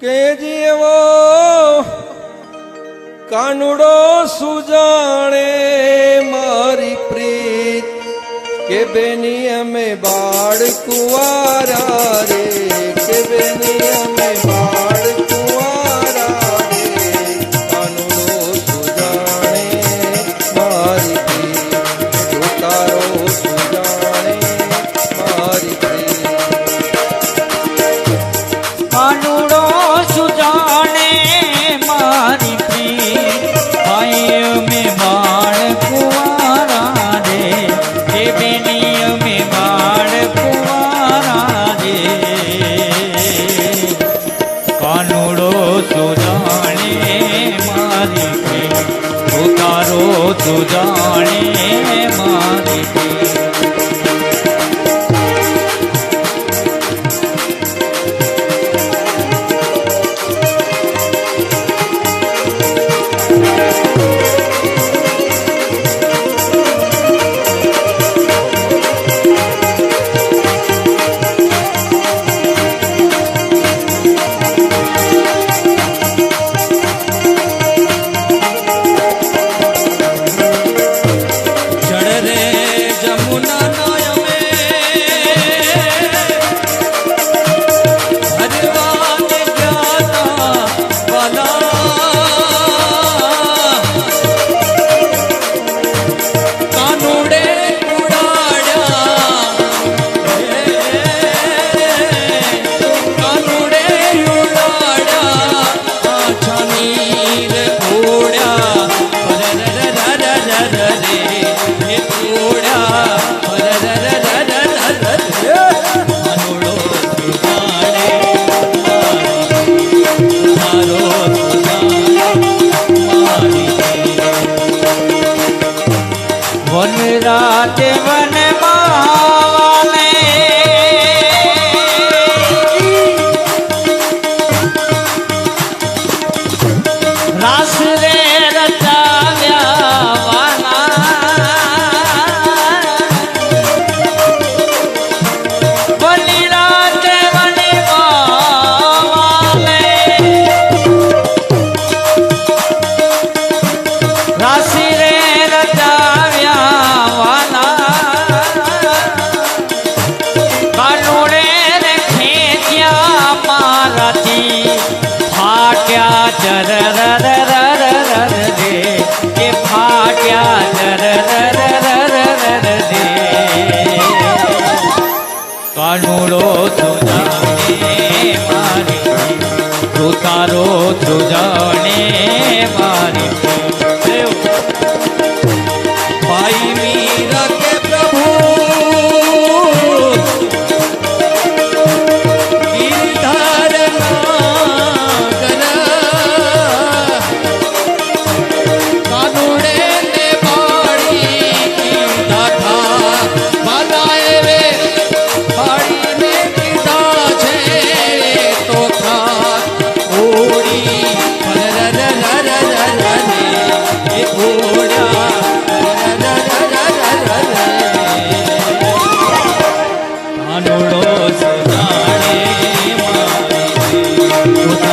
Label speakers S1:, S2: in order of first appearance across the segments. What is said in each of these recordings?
S1: કે જેવો કાનુડો સુજાણે મારી પ્રીત કે બેની અમે બાળ કુવારા રે. આંધળો સુજાણે મારી
S2: પ્રી ભાઈ અમે બાળ કુવારા રે કે બેની અમે રાતે વન শত্রু জানে।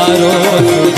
S2: તારો